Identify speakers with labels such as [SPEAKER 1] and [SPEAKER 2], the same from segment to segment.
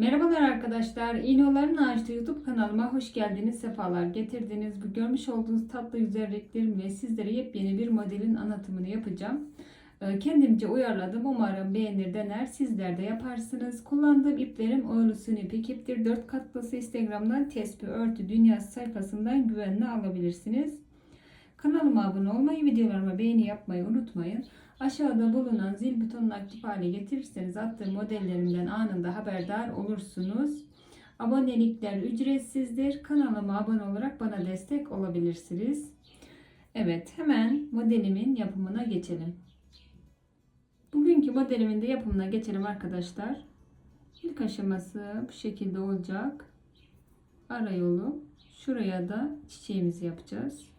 [SPEAKER 1] Merhabalar arkadaşlar. İğnoların Ağaçta YouTube kanalıma hoş geldiniz. Sefalar getirdiniz. Bu görmüş olduğunuz tatlı güzelliklerimle sizlere yepyeni bir modelin anlatımını yapacağım. Ee, Kendimce uyarladım. Umarım beğenir dener. Sizler de yaparsınız. Kullandığım iplerim Oil Sun iptir. 4 katlısı Instagram'dan Tespih Örtü Dünyası sayfasından güvenle alabilirsiniz. Kanalıma abone olmayı, videolarıma beğeni yapmayı unutmayın. Aşağıda bulunan zil butonunu aktif hale getirirseniz attığım modellerimden anında haberdar olursunuz. Abonelikler ücretsizdir. Kanalıma abone olarak bana destek olabilirsiniz. Evet hemen modelimin yapımına geçelim. Bugünkü modelimin de yapımına geçelim arkadaşlar. İlk aşaması bu şekilde olacak. Ara yolu. Şuraya da çiçeğimizi yapacağız.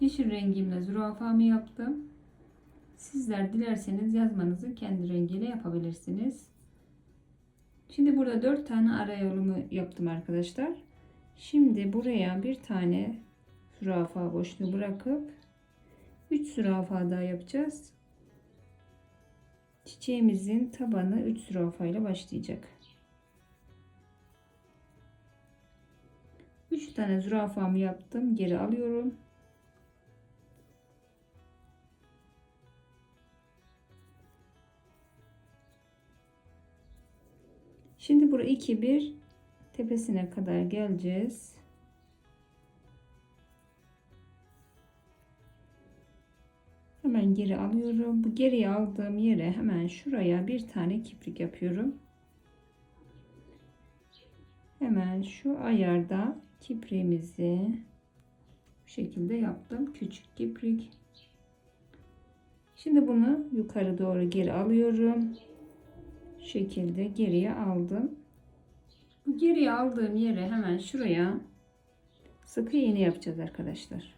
[SPEAKER 1] Yeşil rengimle zürafamı yaptım. Sizler dilerseniz yazmanızı kendi rengiyle yapabilirsiniz. Şimdi burada 4 tane ara yolumu yaptım arkadaşlar. Şimdi buraya bir tane zürafa boşluğu bırakıp 3 zürafa daha yapacağız. Çiçeğimizin tabanı 3 zürafa ile başlayacak. 3 tane zürafamı yaptım. Geri alıyorum. Şimdi buraya 2 1 tepesine kadar geleceğiz. Hemen geri alıyorum. Bu geriye aldığım yere hemen şuraya bir tane kiprik yapıyorum. Hemen şu ayarda kipriğimizi bu şekilde yaptım. Küçük kiprik. Şimdi bunu yukarı doğru geri alıyorum şekilde geriye aldım. Bu geriye aldığım yere hemen şuraya sıkı iğne yapacağız arkadaşlar.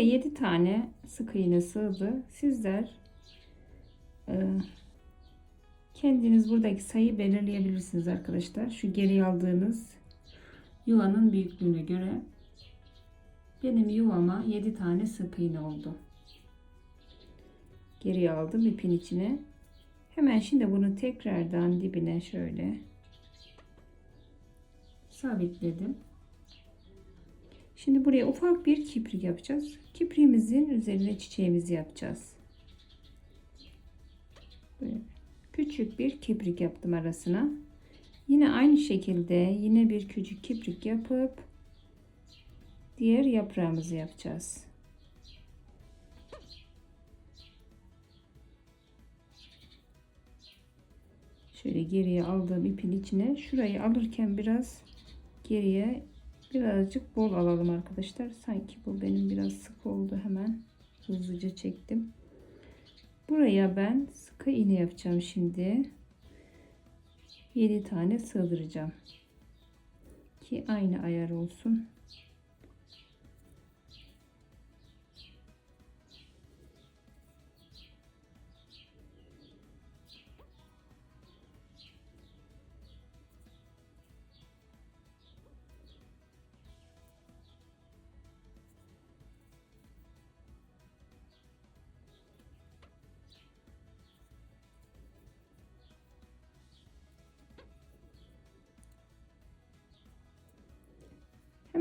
[SPEAKER 1] Buraya 7 tane sık iğne sığdı. Sizler e, kendiniz buradaki sayı belirleyebilirsiniz arkadaşlar. Şu geri aldığınız yuvanın büyüklüğüne göre benim yuvama 7 tane sık iğne oldu. Geri aldım ipin içine. Hemen şimdi bunu tekrardan dibine şöyle sabitledim. Şimdi buraya ufak bir kiprik yapacağız. Kipriğimizin üzerine çiçeğimizi yapacağız. Böyle küçük bir kiprik yaptım arasına. Yine aynı şekilde yine bir küçük kiprik yapıp diğer yaprağımızı yapacağız. Şöyle geriye aldığım ipin içine şurayı alırken biraz geriye birazcık bol alalım arkadaşlar. Sanki bu benim biraz sık oldu hemen hızlıca çektim. Buraya ben sıkı iğne yapacağım şimdi. 7 tane sığdıracağım. Ki aynı ayar olsun.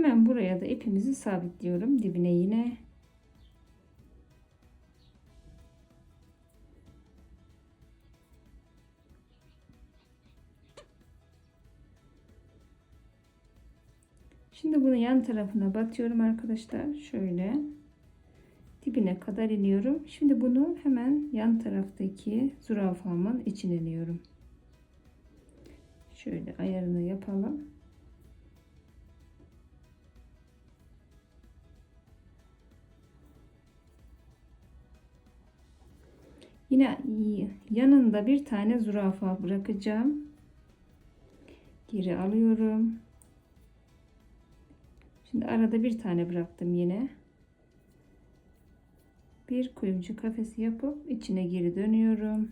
[SPEAKER 1] Hemen buraya da ipimizi sabitliyorum. Dibine yine. Şimdi bunu yan tarafına batıyorum arkadaşlar. Şöyle dibine kadar iniyorum. Şimdi bunu hemen yan taraftaki zürafamın içine iniyorum. Şöyle ayarını yapalım. Yine yanında bir tane zürafa bırakacağım. Geri alıyorum. Şimdi arada bir tane bıraktım yine. Bir kuyumcu kafesi yapıp içine geri dönüyorum.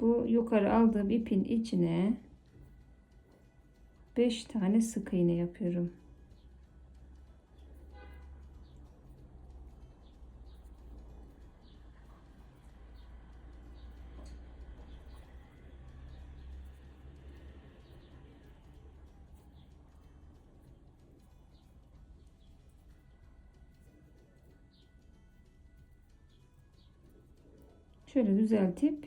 [SPEAKER 1] Bu yukarı aldığım ipin içine 5 tane sık iğne yapıyorum. Şöyle düzeltip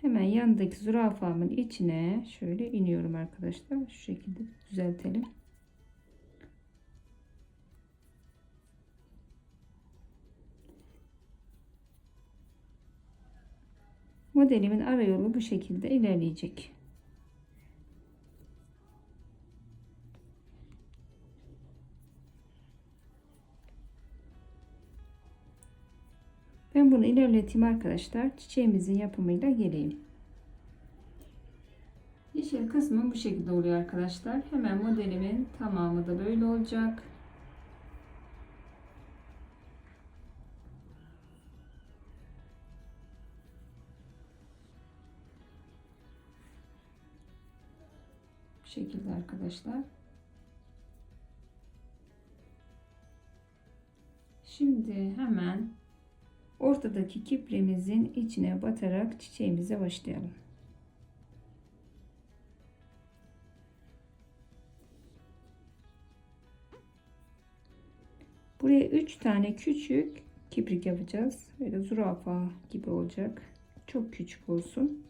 [SPEAKER 1] hemen yanındaki zürafamın içine şöyle iniyorum arkadaşlar. Şu şekilde düzeltelim. Modelimin ara yolu bu şekilde ilerleyecek. İlerleteyim arkadaşlar. Çiçeğimizin yapımıyla geleyim. Yeşil kısmı bu şekilde oluyor arkadaşlar. Hemen modelimin tamamı da böyle olacak. Bu şekilde arkadaşlar. Şimdi hemen ortadaki kipremizin içine batarak çiçeğimize başlayalım. Buraya 3 tane küçük kibrik yapacağız. Böyle zürafa gibi olacak. Çok küçük olsun.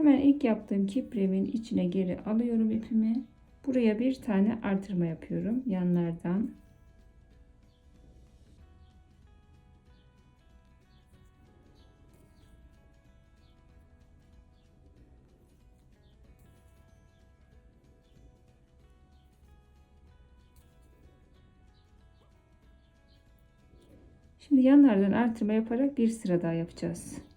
[SPEAKER 1] Hemen ilk yaptığım kipremin içine geri alıyorum ipimi. Buraya bir tane artırma yapıyorum yanlardan. Şimdi yanlardan artırma yaparak bir sıra daha yapacağız.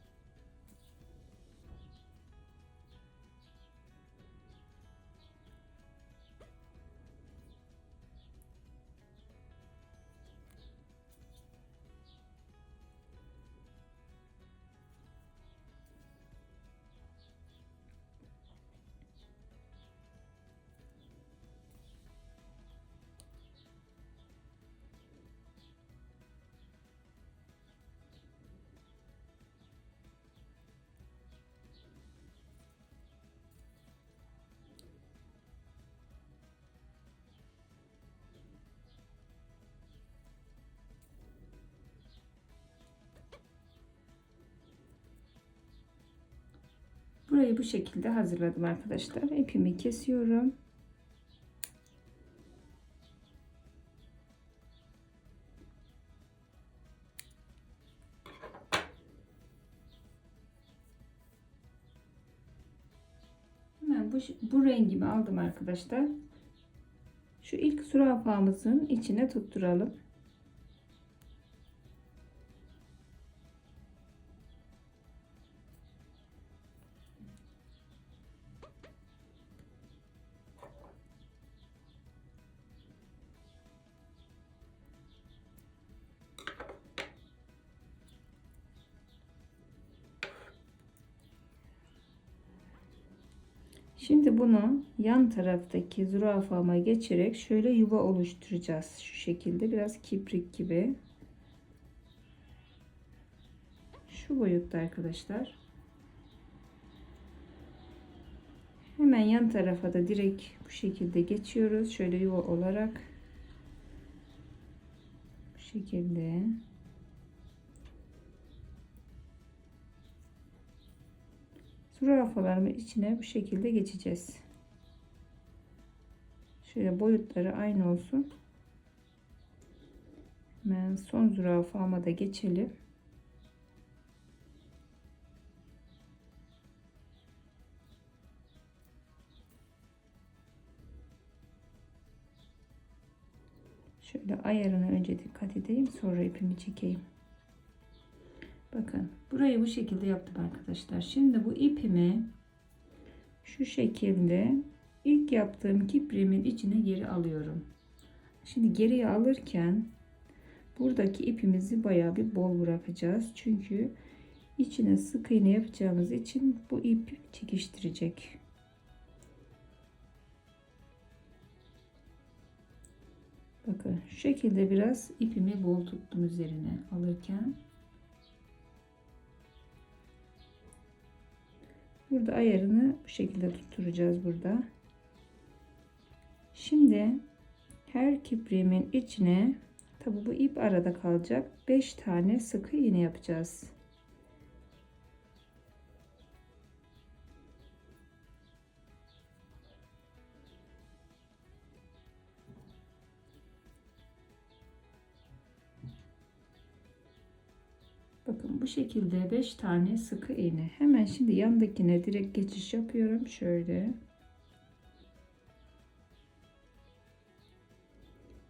[SPEAKER 1] Burayı bu şekilde hazırladım arkadaşlar. İpimi kesiyorum. Hemen bu, bu rengimi aldım arkadaşlar. Şu ilk zürafamızın içine tutturalım. Şimdi bunu yan taraftaki zürafama geçerek şöyle yuva oluşturacağız. Şu şekilde biraz kiprik gibi. Şu boyutta arkadaşlar. Hemen yan tarafa da direkt bu şekilde geçiyoruz. Şöyle yuva olarak. Bu şekilde. Zürafalarımı içine bu şekilde geçeceğiz. Şöyle boyutları aynı olsun. Hemen son zürafama da geçelim. Şöyle ayarına önce dikkat edeyim sonra ipimi çekeyim. Bakın burayı bu şekilde yaptım arkadaşlar. Şimdi bu ipimi şu şekilde ilk yaptığım kiprimin içine geri alıyorum. Şimdi geriye alırken buradaki ipimizi bayağı bir bol bırakacağız. Çünkü içine sık iğne yapacağımız için bu ip çekiştirecek. Bakın şu şekilde biraz ipimi bol tuttum üzerine alırken. Burada ayarını bu şekilde tutturacağız burada. Şimdi her kipriğimin içine tabi bu ip arada kalacak 5 tane sıkı iğne yapacağız. Bakın bu şekilde 5 tane sıkı iğne. Hemen şimdi yandakine direkt geçiş yapıyorum. Şöyle.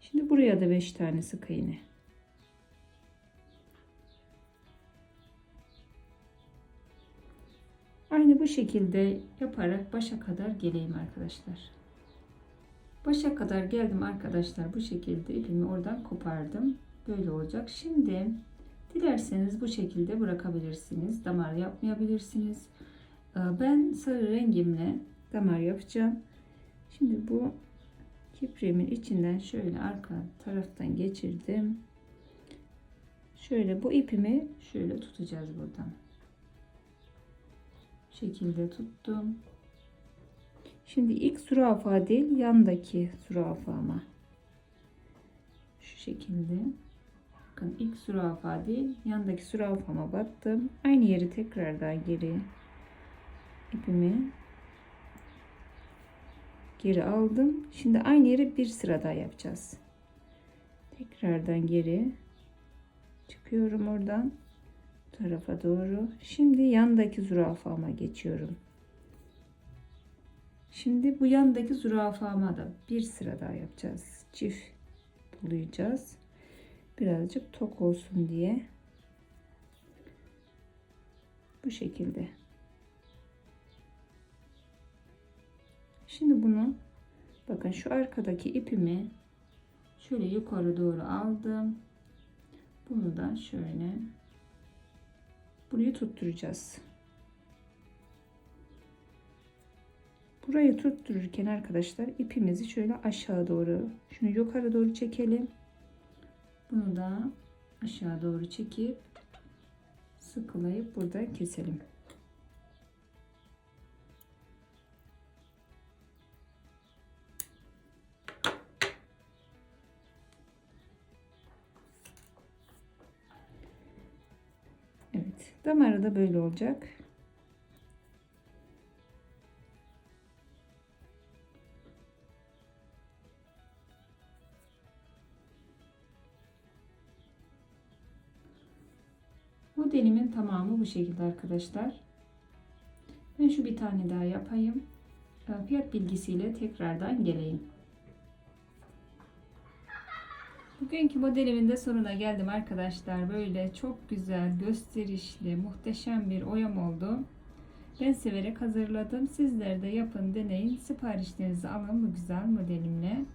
[SPEAKER 1] Şimdi buraya da 5 tane sık iğne. Aynı bu şekilde yaparak başa kadar geleyim arkadaşlar. Başa kadar geldim arkadaşlar. Bu şekilde ipimi oradan kopardım. Böyle olacak. Şimdi dilerseniz bu şekilde bırakabilirsiniz. Damar yapmayabilirsiniz. Ee, ben sarı rengimle damar yapacağım. Şimdi bu kipriğimin içinden şöyle arka taraftan geçirdim. Şöyle bu ipimi şöyle tutacağız buradan. Bu şekilde tuttum. Şimdi ilk zürafa değil yandaki zürafama. Şu şekilde. Bakın ilk zürafa değil yandaki zürafama battım. Aynı yeri tekrardan geri ipimi geri aldım. Şimdi aynı yeri bir sıra daha yapacağız. Tekrardan geri çıkıyorum oradan bu tarafa doğru. Şimdi yandaki zürafama geçiyorum. Şimdi bu yandaki zürafama da bir sıra daha yapacağız. Çift bulayacağız. Birazcık tok olsun diye. Bu şekilde. Şimdi bunu bakın şu arkadaki ipimi şöyle yukarı doğru aldım. Bunu da şöyle burayı tutturacağız. Burayı tuttururken arkadaşlar ipimizi şöyle aşağı doğru şunu yukarı doğru çekelim. Bunu da aşağı doğru çekip sıkılayıp burada keselim. Evet, damarı da böyle olacak. Tamamı bu şekilde arkadaşlar. Ben şu bir tane daha yapayım. Ee, fiyat bilgisiyle tekrardan geleyim. Bugünkü modelimin de sonuna geldim arkadaşlar. Böyle çok güzel, gösterişli, muhteşem bir oyam oldu. Ben severek hazırladım. Sizler de yapın, deneyin. Siparişlerinizi alın bu güzel modelimle.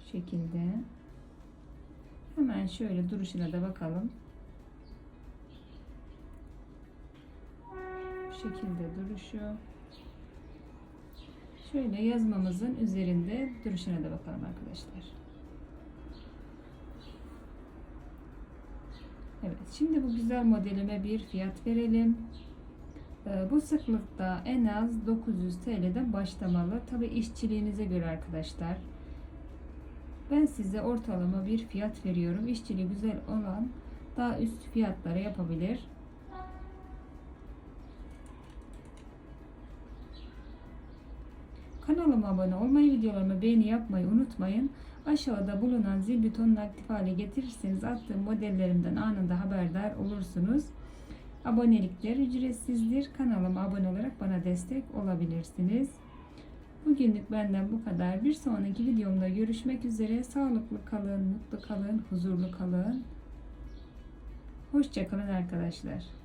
[SPEAKER 1] Bu şekilde. Hemen şöyle duruşuna da bakalım. Şekilde duruşu. Şöyle yazmamızın üzerinde duruşuna da bakalım arkadaşlar. Evet, şimdi bu güzel modelime bir fiyat verelim. Ee, bu sıklıkta en az 900 TL'den başlamalı. Tabi işçiliğinize göre arkadaşlar. Ben size ortalama bir fiyat veriyorum. İşçiliği güzel olan daha üst fiyatlara yapabilir. Kanalıma abone olmayı, videolarıma beğeni yapmayı unutmayın. Aşağıda bulunan zil butonunu aktif hale getirirseniz attığım modellerimden anında haberdar olursunuz. Abonelikler ücretsizdir. Kanalıma abone olarak bana destek olabilirsiniz. Bugünlük benden bu kadar. Bir sonraki videomda görüşmek üzere. Sağlıklı kalın, mutlu kalın, huzurlu kalın. Hoşçakalın arkadaşlar.